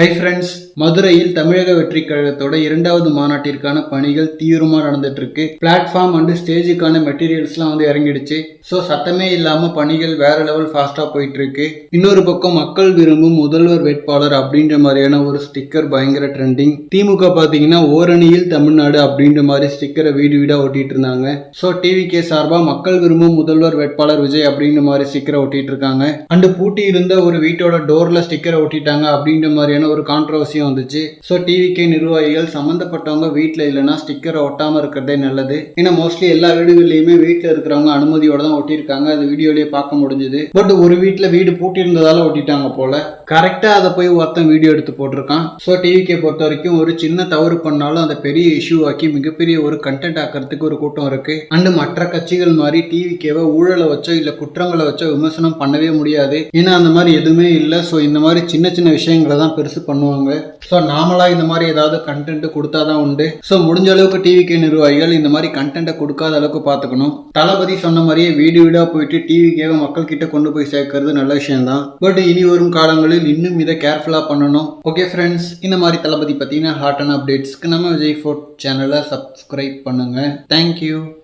Hi friends மதுரையில் தமிழக வெற்றி கழகத்தோட இரண்டாவது மாநாட்டிற்கான பணிகள் தீவிரமாக நடந்துட்டு இருக்கு பிளாட்ஃபார்ம் அண்டு ஸ்டேஜுக்கான மெட்டீரியல்ஸ்லாம் வந்து இறங்கிடுச்சு. ஸோ சத்தமே இல்லாமல் பணிகள் வேற லெவல் ஃபாஸ்ட்டாக போயிட்டு இருக்கு இன்னொரு பக்கம் மக்கள் விரும்பும் முதல்வர் வேட்பாளர் அப்படின்ற மாதிரியான ஒரு ஸ்டிக்கர் பயங்கர ட்ரெண்டிங் திமுக பார்த்தீங்கன்னா ஓரணியில் தமிழ்நாடு அப்படின்ற மாதிரி ஸ்டிக்கரை வீடு வீடாக ஒட்டிட்டு இருந்தாங்க ஸோ டிவிகே சார்பாக மக்கள் விரும்பும் முதல்வர் வேட்பாளர் விஜய் அப்படின்ற மாதிரி ஸ்டிக்கரை ஒட்டிட்டு இருக்காங்க அண்டு பூட்டி இருந்த ஒரு வீட்டோட டோரில் ஸ்டிக்கரை ஒட்டிட்டாங்க அப்படின்ற மாதிரியான ஒரு கான்ட்ரவர்சியும் வந்துச்சு. ஸோ டிவிகே நிர்வாகிகள் சம்மந்தப்பட்டவங்க வீட்டில் இல்லைன்னா ஸ்டிக்கரை ஒட்டாமல் இருக்கிறதே நல்லது. ஏன்னா மோஸ்ட்லி எல்லா வீடுகள்லையுமே வீட்டில் இருக்கிறவங்க அனுமதியோட தான் ஒட்டியிருக்காங்க. அது வீடியோலேயே பார்க்க முடிஞ்சுது. பட் ஒரு வீட்டில் வீடு பூட்டி இருந்ததால ஒட்டிட்டாங்க போல. கரெக்டாக அதை போய் ஒருத்தன் வீடியோ எடுத்து போட்டிருக்கான். ஸோ டிவிகே பொறுத்த வரைக்கும் ஒரு சின்ன தவறு பண்ணாலும் அதை பெரிய இஷ்யூ ஆக்கி மிகப்பெரிய ஒரு கண்டென்ட் ஆக்கிறதுக்கு ஒரு கூட்டம் இருக்கு. அண்டு மற்ற கட்சிகள் மாதிரி டிவிகேவை ஊழலை வச்சோ இல்லை குற்றங்களை வச்சோ விமர்சனம் பண்ணவே முடியாது. ஏன்னா அந்த மாதிரி எதுவுமே இல்லை. ஸோ இந்த மாதிரி சின்ன சின்ன விஷயங்களை தான் பெருசு பண்ணுவாங்க. ஸோ நாமளாக இந்த மாதிரி ஏதாவது கண்டென்ட் கொடுத்தா தான் உண்டு. ஸோ முடிஞ்ச அளவுக்கு டிவிகே நிர்வாகிகள் இந்த மாதிரி கண்டென்ட்டை கொடுக்காத அளவுக்கு பார்த்துக்கணும். தளபதி சொன்ன மாதிரியே வீடு வீடாக போயிட்டு டிவிகேவை மக்கள் கிட்ட கொண்டு போய் சேர்க்கறது நல்ல விஷயம் தான் பட் இனி வரும் காலங்களில் இன்னும் இதை கேர்ஃபுல்லாக பண்ணணும். ஓகே ஃப்ரெண்ட்ஸ் இந்த மாதிரி தளபதி பார்த்தீங்கன்னா ஹாட் அண்ட் அப்டேட்ஸ்க்கு நம்ம விஜய் ஃபோர்ட் சேனலை சப்ஸ்கிரைப் பண்ணுங்க. Thank you